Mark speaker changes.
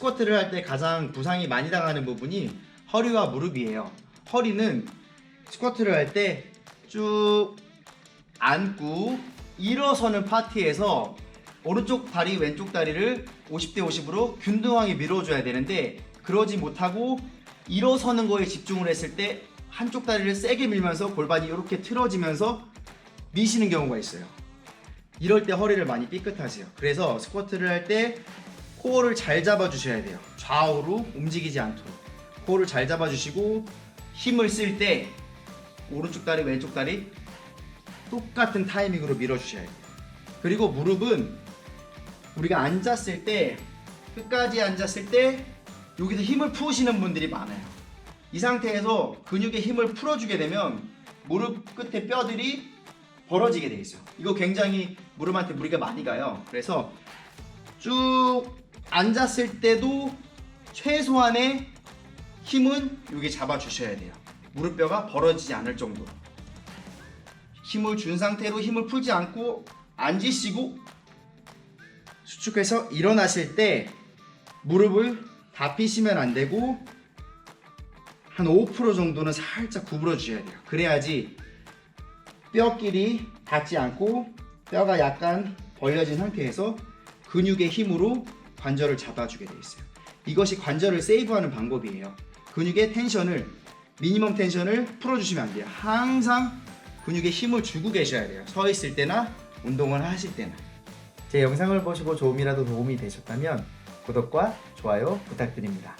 Speaker 1: 스쿼트를 할 때 가장 부상이 많이 당하는 부분이 허리와 무릎이에요. 허리는 스쿼트를 할 때쭉 앉고 일어서는 파트에서 오른쪽 다리 왼쪽 다리를 50대 50으로 균등하게 밀어줘야 되는데 그러지 못하고 일어서는 거에 집중을 했을 때 한쪽 다리를 세게 밀면서 골반이 이렇게 틀어지면서 미시는 경우가 있어요. 이럴 때 허리를 많이 삐끗하세요. 그래서 스쿼트를 할 때 코어를 잘 잡아주셔야 돼요. 좌우로 움직이지 않도록 코어를 잘 잡아주시고 힘을 쓸 때 오른쪽 다리 왼쪽 다리 똑같은 타이밍으로 밀어주셔야 돼요. 그리고 무릎은 우리가 앉았을 때 끝까지 앉았을 때 여기서 힘을 푸시는 분들이 많아요. 이 상태에서 근육의 힘을 풀어주게 되면 무릎 끝에 뼈들이 벌어지게 돼 있어요. 이거 굉장히 무릎한테 무리가 많이 가요. 그래서 쭉 앉았을 때도 최소한의 힘은 여기 잡아주셔야 돼요. 무릎뼈가 벌어지지 않을 정도로. 힘을 준 상태로 힘을 풀지 않고 앉으시고 수축해서 일어나실 때 무릎을 다 피시면 안 되고 한 5% 정도는 살짝 구부러 주셔야 돼요. 그래야지 뼈끼리 닿지 않고 뼈가 약간 벌려진 상태에서 근육의 힘으로 관절을 잡아주게 돼 있어요. 이것이 관절을 세이브하는 방법이에요. 근육의 텐션을 미니멈 텐션을 풀어주시면 안 돼요. 항상 근육에 힘을 주고 계셔야 돼요. 서 있을 때나 운동을 하실 때나. 제 영상을 보시고 조금이라도 도움이 되셨다면 구독과 좋아요 부탁드립니다.